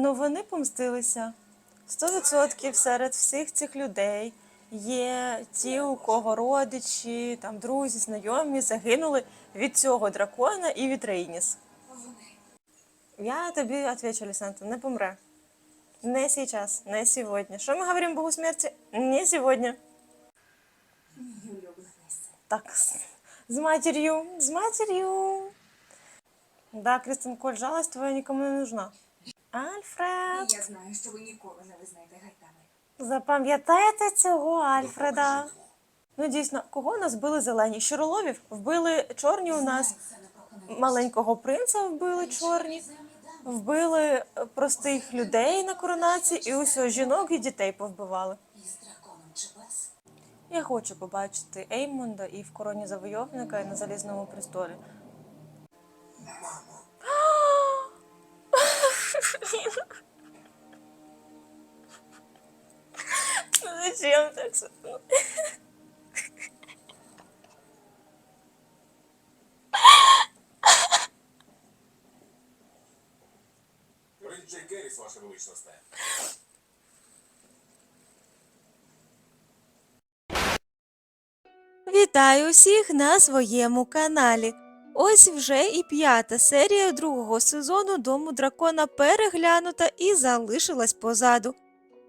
Ну вони помстилися. Сто відсотків серед всіх цих людей є ті, у кого родичі, там друзі, знайомі загинули від цього дракона і від Рейніс. Я тобі отвечу, Лісанта, не помре. Не сейчас, не сегодня. Что мы говорим Богу смерти? Не син. Так, с матерью, с матерью. Да, Кристин Коль, жалость твоя никому не нужна. Альфред, І я знаю, що ви ніколи не визнаєте гайтами. запам'ятаєте цього Альфреда? Ну, дійсно, кого нас били зелені? Щуроловів вбили чорні у нас. Маленького принца вбили чорні, вбили е, простих людей на коронації і усього жінок і дітей повбивали. Я хочу побачити Еймонда і в короні завойовника і на залізному престолі. Ну зачем так? Ну, Принц Джей Керріс, ваше величносте. Вітаю усіх на своєму каналі. Ось вже і п'ята серія другого сезону Дому дракона переглянута і залишилась позаду.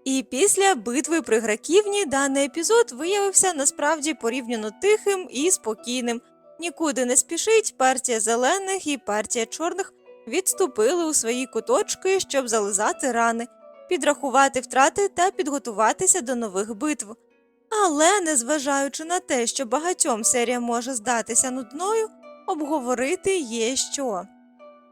І після битви при Граківні даний епізод виявився насправді порівняно тихим і спокійним. Нікуди не спішить, партія зелених і партія чорних відступили у свої куточки, щоб зализати рани, підрахувати втрати та підготуватися до нових битв. Але, незважаючи на те, що багатьом серія може здатися нудною, обговорити є що.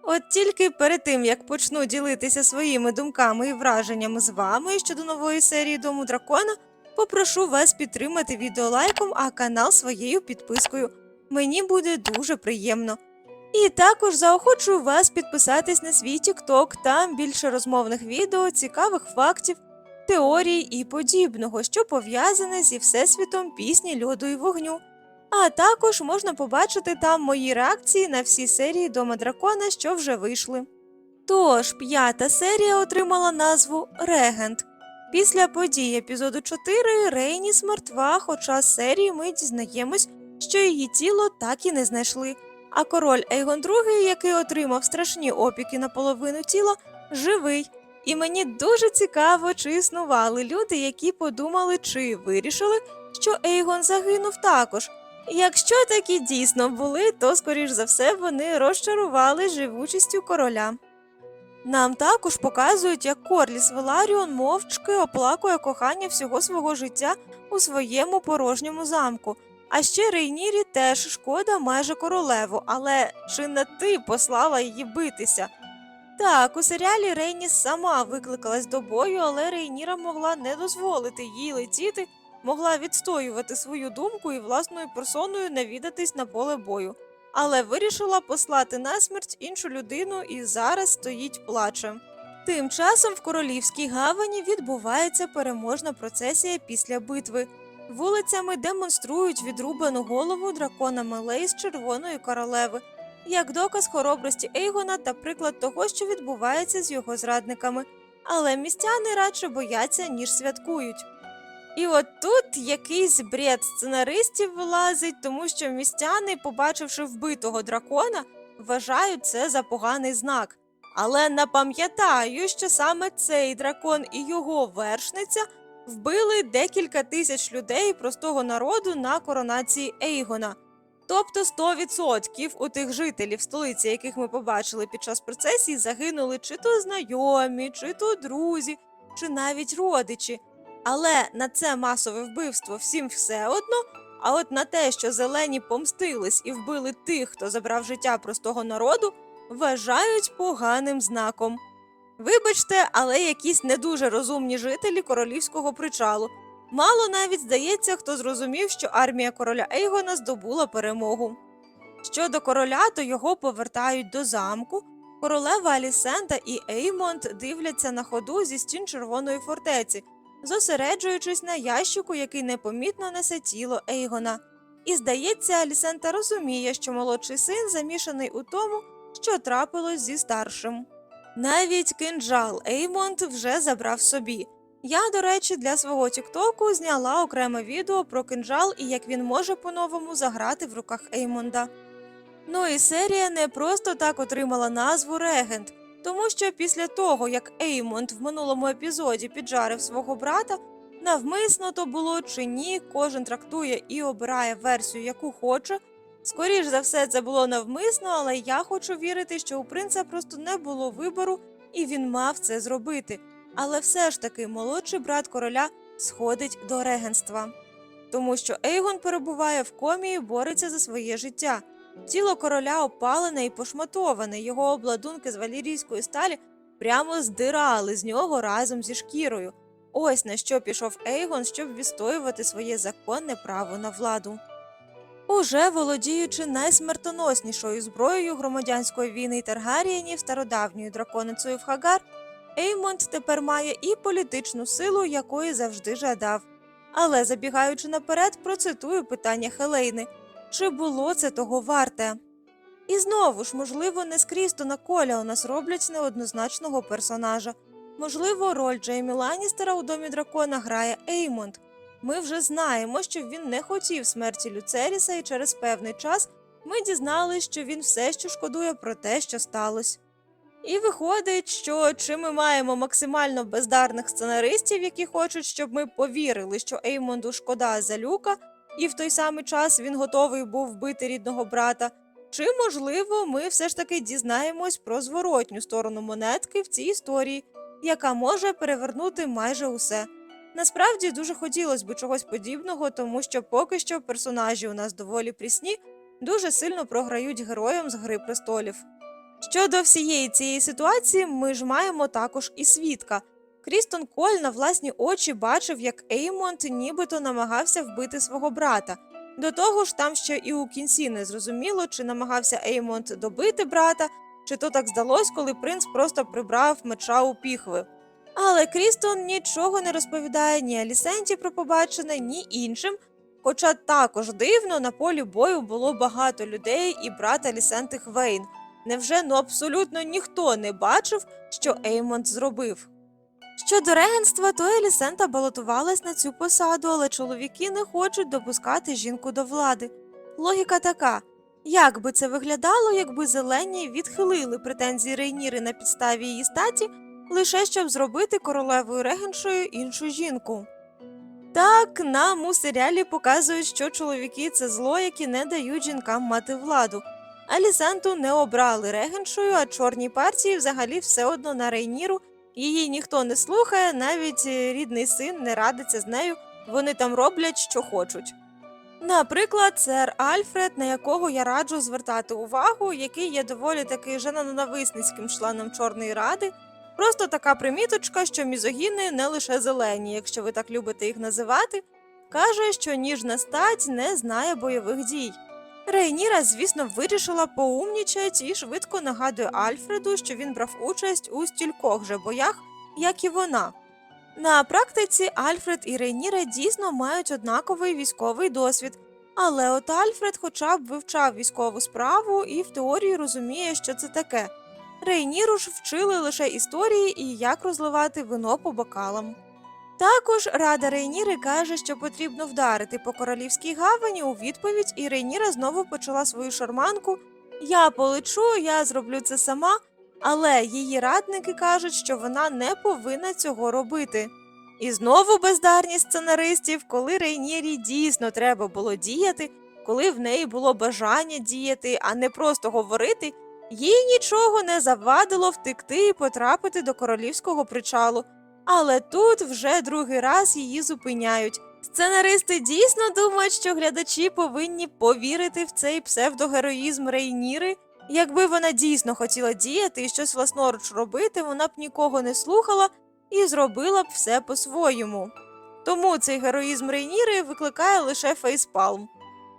От тільки перед тим, як почну ділитися своїми думками і враженнями з вами щодо нової серії Дому дракона, попрошу вас підтримати відео лайком, а канал своєю підпискою. Мені буде дуже приємно. І також заохочую вас підписатись на свій TikTok, там більше розмовних відео, цікавих фактів, теорій і подібного, що пов'язане зі всесвітом пісні льоду і вогню. А також можна побачити там мої реакції на всі серії Дома дракона, що вже вийшли. Тож, п'ята серія отримала назву Регент. Після подій епізоду 4 Рейніс мертва, хоча з серії ми дізнаємось, що її тіло так і не знайшли. А король Ейгон II, який отримав страшні опіки на половину тіла, живий. І мені дуже цікаво, чи існували люди, які подумали чи вирішили, що Ейгон загинув також. Якщо такі дійсно були, то, скоріш за все, вони розчарували живучістю короля. Нам також показують, як Корліс Веларіон мовчки оплакує кохання всього свого життя у своєму порожньому замку. А ще Рейнірі теж шкода майже королеву, але чи не ти послала її битися? Так, у серіалі Рейніс сама викликалась до бою, але Рейніра могла не дозволити їй летіти, могла відстоювати свою думку і власною персоною навідатись на поле бою. Але вирішила послати на смерть іншу людину і зараз стоїть плаче. Тим часом в королівській гавані відбувається переможна процесія після битви. Вулицями демонструють відрубану голову дракона Мелей з червоної королеви, як доказ хоробрості Ейгона та приклад того, що відбувається з його зрадниками. Але містяни радше бояться, ніж святкують. І от тут якийсь бред сценаристів вилазить, тому що містяни, побачивши вбитого дракона, вважають це за поганий знак. Але напам'ятаю, що саме цей дракон і його вершниця вбили декілька тисяч людей простого народу на коронації Ейгона. Тобто 100% у тих жителів столиці, яких ми побачили під час процесії, загинули чи то знайомі, чи то друзі, чи навіть родичі. Але на це масове вбивство всім все одно. А от на те, що зелені помстились і вбили тих, хто забрав життя простого народу, вважають поганим знаком. Вибачте, але якісь не дуже розумні жителі королівського причалу. Мало навіть здається, хто зрозумів, що армія короля Ейгона здобула перемогу. Щодо короля, то його повертають до замку. Королева Алісента і Еймонд дивляться на ходу зі стін червоної фортеці, зосереджуючись на ящику, який непомітно несе тіло Ейгона. І здається, Алісента розуміє, що молодший син замішаний у тому, що трапилось зі старшим. Навіть кинджал Еймонд вже забрав собі. Я, до речі, для свого Тіктоку зняла окреме відео про кинджал і як він може по-новому заграти в руках Еймонда. Ну і серія не просто так отримала назву Регент, тому що після того, як Еймонд в минулому епізоді піджарив свого брата, навмисно то було чи ні, кожен трактує і обирає версію, яку хоче. Скоріш за все, це було навмисно, але я хочу вірити, що у принца просто не було вибору, і він мав це зробити. Але все ж таки молодший брат короля сходить до регенства, тому що Ейгон перебуває в комі і бореться за своє життя. Тіло короля опалене і пошматоване, його обладунки з валірійської сталі прямо здирали з нього разом зі шкірою. Ось на що пішов Ейгон, щоб відстоювати своє законне право на владу. Уже володіючи найсмертоноснішою зброєю громадянської війни Таргарієнів стародавньою драконицею в Хагар, Еймонд тепер має і політичну силу, якої завжди жадав. Але забігаючи наперед, процитую питання Хелейни чи було це того варте? І знову ж, можливо, не з Крістона Коля у нас роблять неоднозначного персонажа. Можливо, роль Джеймі Ланністера у домі дракона грає Еймонд. Ми вже знаємо, що він не хотів смерті Люцеріса, і через певний час ми дізналися, що він все ще шкодує про те, що сталося. І виходить, що чи ми маємо максимально бездарних сценаристів, які хочуть, щоб ми повірили, що Еймонду шкода за люка, і в той самий час він готовий був вбити рідного брата. Чи, можливо, ми все ж таки дізнаємось про зворотню сторону монетки в цій історії, яка може перевернути майже усе. Насправді дуже хотілося б чогось подібного, тому що поки що персонажі у нас доволі прісні, дуже сильно програють героям з Гри престолів. Щодо всієї цієї ситуації, ми ж маємо також і свідка. Крістон Коль на власні очі бачив, як Еймонд нібито намагався вбити свого брата. До того ж, там ще і у кінці не зрозуміло, чи намагався Еймонд добити брата, чи то так здалось, коли принц просто прибрав меча у піхви. Але Крістон нічого не розповідає ні Алісенті про побачене, ні іншим. Хоча також дивно на полі бою було багато людей і брат Алісенти Хвейн. Невже ну абсолютно ніхто не бачив, що Еймонд зробив? Щодо регенства, то Елісента балотувалась на цю посаду, але чоловіки не хочуть допускати жінку до влади. Логіка така: як би це виглядало, якби зелені відхилили претензії Рейніри на підставі її статі, лише щоб зробити королевою регеншою іншу жінку? Так, нам у серіалі показують, що чоловіки це зло, які не дають жінкам мати владу. Алісанту не обрали регеншою, а чорній партії взагалі все одно на Рейніру. Її ніхто не слухає, навіть е, рідний син не радиться з нею, вони там роблять, що хочуть. Наприклад, сер Альфред, на якого я раджу звертати увагу, який є доволі таки женоненависницьким членом Чорної Ради. Просто така приміточка, що мізогіни не лише зелені, якщо ви так любите їх називати, каже, що ніжна стать не знає бойових дій. Рейніра, звісно, вирішила поумнічать і швидко нагадує Альфреду, що він брав участь у стількох же боях, як і вона. На практиці Альфред і Рейніра дійсно мають однаковий військовий досвід, але от Альфред хоча б вивчав військову справу і в теорії розуміє, що це таке. Рейніру ж вчили лише історії і як розливати вино по бокалам. Також рада Рейніри каже, що потрібно вдарити по королівській гавані у відповідь, і Рейніра знову почала свою шарманку. Я полечу, я зроблю це сама, але її радники кажуть, що вона не повинна цього робити. І знову бездарність сценаристів, коли Рейнірі дійсно треба було діяти, коли в неї було бажання діяти, а не просто говорити, їй нічого не завадило втекти і потрапити до королівського причалу. Але тут вже другий раз її зупиняють. Сценаристи дійсно думають, що глядачі повинні повірити в цей псевдогероїзм Рейніри. Якби вона дійсно хотіла діяти і щось власноруч робити, вона б нікого не слухала і зробила б все по-своєму. Тому цей героїзм Рейніри викликає лише фейспалм.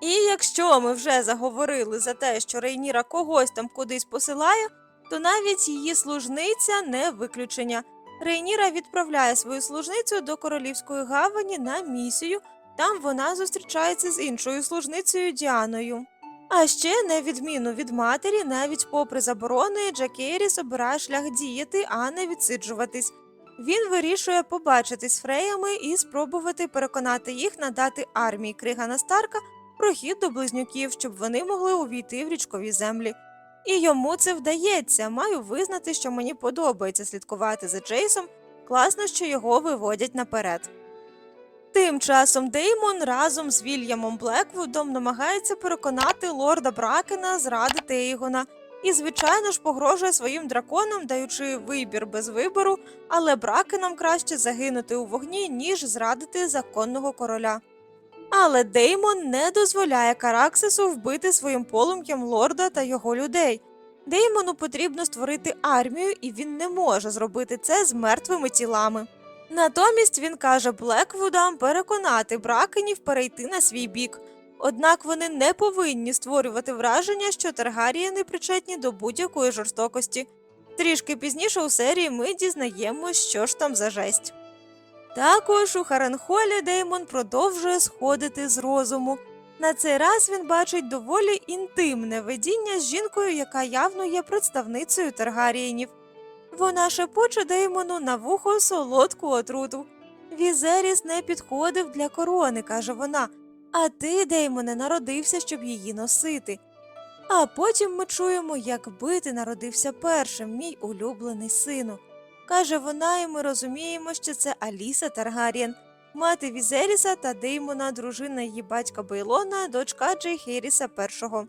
І якщо ми вже заговорили за те, що Рейніра когось там кудись посилає, то навіть її служниця не виключення. Рейніра відправляє свою служницю до королівської гавані на місію. Там вона зустрічається з іншою служницею Діаною. А ще, на відміну від матері, навіть попри заборони, Джакеріс обирає шлях діяти, а не відсиджуватись. Він вирішує побачитись з фреями і спробувати переконати їх надати армії Кригана Старка прохід до близнюків, щоб вони могли увійти в річкові землі. І йому це вдається. Маю визнати, що мені подобається слідкувати за Джейсом. Класно, що його виводять наперед. Тим часом Деймон разом з Вільямом Блеквудом намагається переконати лорда Бракена зрадити Ейгона і, звичайно ж, погрожує своїм драконам, даючи вибір без вибору, але Бракенам краще загинути у вогні, ніж зрадити законного короля. Але Деймон не дозволяє Караксису вбити своїм полум'ям лорда та його людей. Деймону потрібно створити армію, і він не може зробити це з мертвими тілами. Натомість він каже Блеквудам переконати бракенів перейти на свій бік. Однак вони не повинні створювати враження, що Таргарієни причетні до будь-якої жорстокості. Трішки пізніше у серії ми дізнаємось, що ж там за жесть. Також у Харенхолі Деймон продовжує сходити з розуму. На цей раз він бачить доволі інтимне видіння з жінкою, яка явно є представницею Таргарієнів. Вона шепоче Деймону на вухо солодку отруту. Візеріс не підходив для корони, каже вона, а ти, Деймоне, народився, щоб її носити. А потім ми чуємо, якби ти народився першим, мій улюблений сину. Каже вона, і ми розуміємо, що це Аліса Таргарієн, мати Візеріса та Деймона, дружина її батька Бейлона, дочка Джей Херіса І.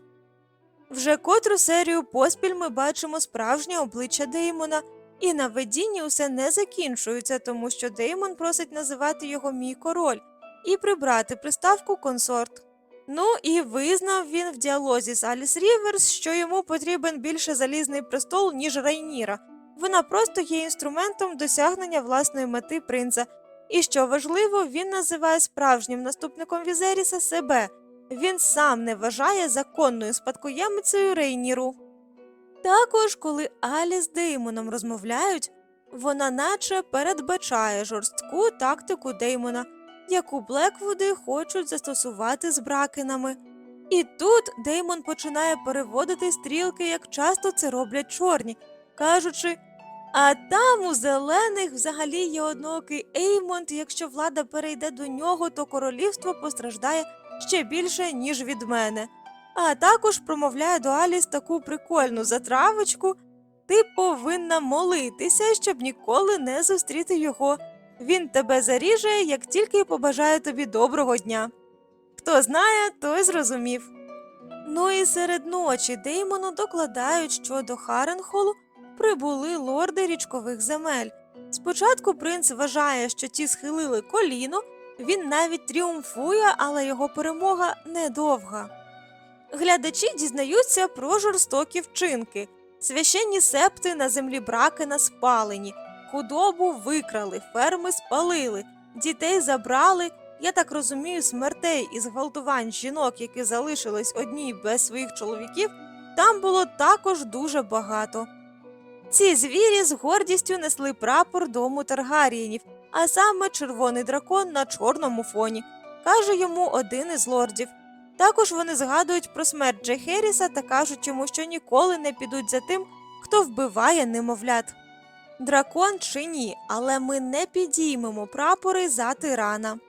Вже котру серію поспіль ми бачимо справжнє обличчя Деймона, і на видінні усе не закінчується, тому що Деймон просить називати його мій король і прибрати приставку консорт. Ну і визнав він в діалозі з Аліс Ріверс, що йому потрібен більше залізний престол, ніж Райніра. Вона просто є інструментом досягнення власної мети принца. І що важливо, він називає справжнім наступником Візеріса себе. Він сам не вважає законною спадкоємицею Рейніру. Також, коли Алі з Деймоном розмовляють, вона наче передбачає жорстку тактику Деймона, яку Блеквуди хочуть застосувати з бракенами. І тут Деймон починає переводити стрілки, як часто це роблять чорні, кажучи. А там у зелених взагалі є одноокий Еймонд, якщо влада перейде до нього, то королівство постраждає ще більше, ніж від мене. А також промовляє до Аліс таку прикольну затравочку. Ти повинна молитися, щоб ніколи не зустріти його. Він тебе заріже, як тільки побажає тобі доброго дня. Хто знає, той зрозумів. Ну і серед ночі Деймону докладають, що до Харенхолу прибули лорди річкових земель. Спочатку принц вважає, що ті схилили коліно, він навіть тріумфує, але його перемога недовга. Глядачі дізнаються про жорстокі вчинки. Священні септи на землі Бракена спалені, худобу викрали, ферми спалили, дітей забрали. Я так розумію, смертей і зґвалтувань жінок, які залишились одні без своїх чоловіків, там було також дуже багато. Ці звірі з гордістю несли прапор дому Таргарієнів, а саме червоний дракон на чорному фоні, каже йому один із лордів. Також вони згадують про смерть Джехеріса та кажуть йому, що ніколи не підуть за тим, хто вбиває немовлят. Дракон чи ні, але ми не підіймемо прапори за тирана.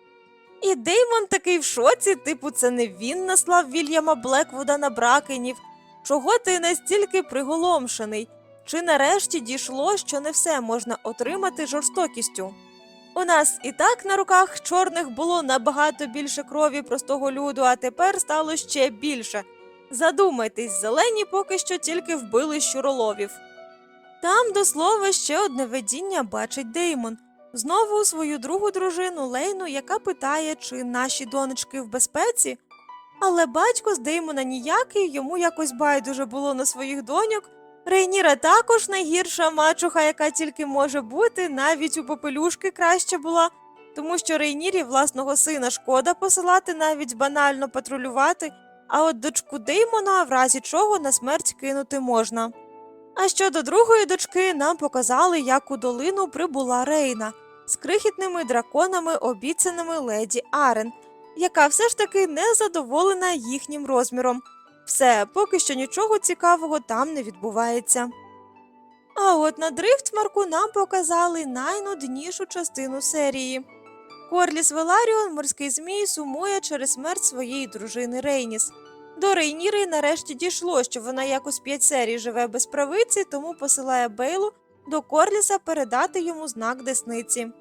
І Деймон такий в шоці, типу, це не він наслав Вільяма Блеквуда на бракенів. Чого ти настільки приголомшений? Чи нарешті дійшло, що не все можна отримати жорстокістю? У нас і так на руках чорних було набагато більше крові простого люду, а тепер стало ще більше. Задумайтесь, зелені поки що тільки вбили щуроловів. Там, до слова, ще одне видіння бачить Деймон. Знову свою другу дружину Лейну, яка питає, чи наші донечки в безпеці. Але батько з Деймона ніякий, йому якось байдуже було на своїх доньок. Рейніра також найгірша мачуха, яка тільки може бути, навіть у попелюшки краще була, тому що Рейнірі власного сина шкода посилати навіть банально патрулювати, а от дочку Деймона в разі чого на смерть кинути можна. А щодо другої дочки, нам показали, як у долину прибула Рейна з крихітними драконами, обіцяними леді Арен, яка все ж таки не задоволена їхнім розміром. Все, поки що нічого цікавого там не відбувається. А от на Дрифтмарку нам показали найнуднішу частину серії. Корліс Веларіон, морський змій, сумує через смерть своєї дружини Рейніс. До Рейніри нарешті дійшло, що вона якось п'ять серій живе без правиці, тому посилає Бейлу до Корліса передати йому знак десниці.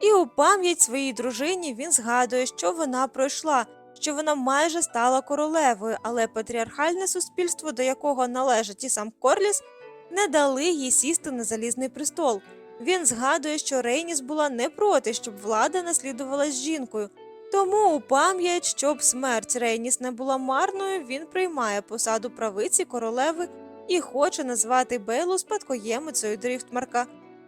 І у пам'ять своїй дружині він згадує, що вона пройшла, що вона майже стала королевою, але патріархальне суспільство, до якого належить і сам Корліс, не дали їй сісти на залізний престол. Він згадує, що Рейніс була не проти, щоб влада наслідувалась жінкою. Тому у пам'ять, щоб смерть Рейніс не була марною, він приймає посаду правиці королеви і хоче назвати Бейлу спадкоємицею Дріфтмарка.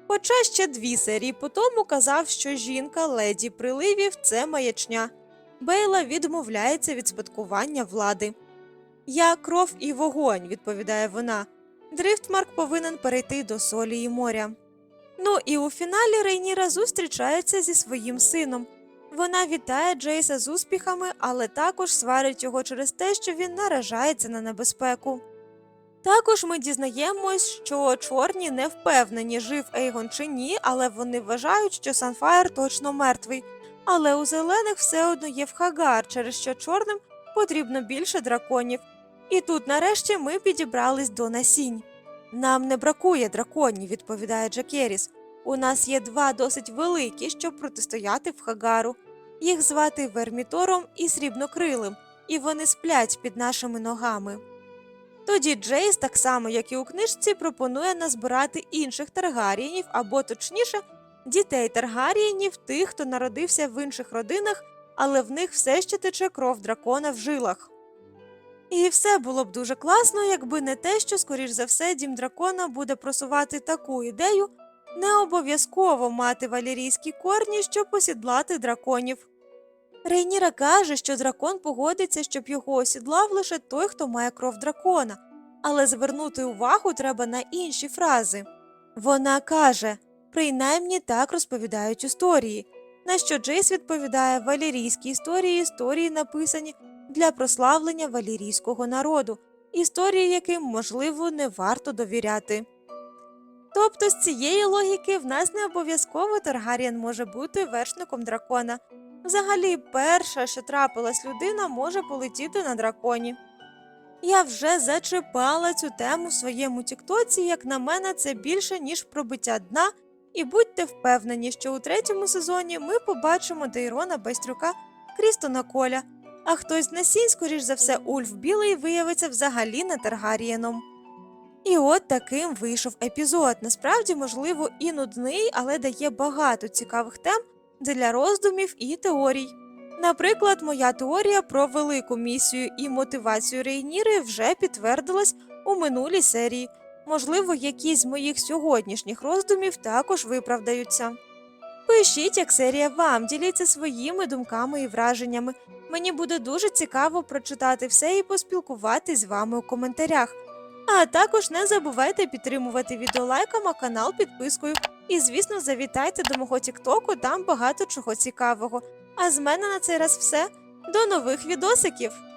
Хоча ще дві серії по тому казав, що жінка леді приливів це маячня. Бейла відмовляється від спадкування влади. Я кров і вогонь, відповідає вона. Дрифтмарк повинен перейти до солі і моря. Ну і у фіналі Рейніра зустрічається зі своїм сином. Вона вітає Джейса з успіхами, але також сварить його через те, що він наражається на небезпеку. Також ми дізнаємось, що чорні не впевнені, жив Ейгон чи ні, але вони вважають, що Санфаєр точно мертвий. Але у зелених все одно є Вхагар, через що чорним потрібно більше драконів. І тут нарешті ми підібрались до насінь. Нам не бракує драконів, відповідає Джакеріс. У нас є два досить великі, щоб протистояти Вхагару. Їх звати Вермітором і Срібнокрилим, і вони сплять під нашими ногами. Тоді Джейс, так само як і у книжці, пропонує назбирати інших таргарієнів, або точніше, дітей таргарієнів, тих, хто народився в інших родинах, але в них все ще тече кров дракона в жилах. І все було б дуже класно, якби не те, що, скоріш за все, дім дракона буде просувати таку ідею, не обов'язково мати валірійські корні, щоб посідлати драконів. Рейніра каже, що дракон погодиться, щоб його осідлав лише той, хто має кров дракона, але звернути увагу треба на інші фрази. Вона каже, принаймні так розповідають історії. На що Джейс відповідає валірійські історії, історії написані для прославлення валірійського народу, історії яким, можливо, не варто довіряти. Тобто з цієї логіки в нас не обов'язково Таргарієн може бути вершником дракона. Взагалі, перша, що трапилась людина, може полетіти на драконі. Я вже зачепала цю тему в своєму тіктоці, як на мене, це більше, ніж пробиття дна, і будьте впевнені, що у третьому сезоні ми побачимо Дейрона Байстрюка Крістона Коля, а хтось з насінь, скоріш за все, Ульф Білий виявиться взагалі не Таргарієном. І от таким вийшов епізод. Насправді, можливо, і нудний, але дає багато цікавих тем для роздумів і теорій. Наприклад, моя теорія про велику місію і мотивацію Рейніри вже підтвердилась у минулій серії. Можливо, якісь з моїх сьогоднішніх роздумів також виправдаються. Пишіть, як серія вам, діліться своїми думками і враженнями. Мені буде дуже цікаво прочитати все і поспілкуватись з вами у коментарях. А також не забувайте підтримувати відео лайком, а канал підпискою. І, звісно, завітайте до мого Тіктоку, там багато чого цікавого. А з мене на цей раз все. До нових відосиків!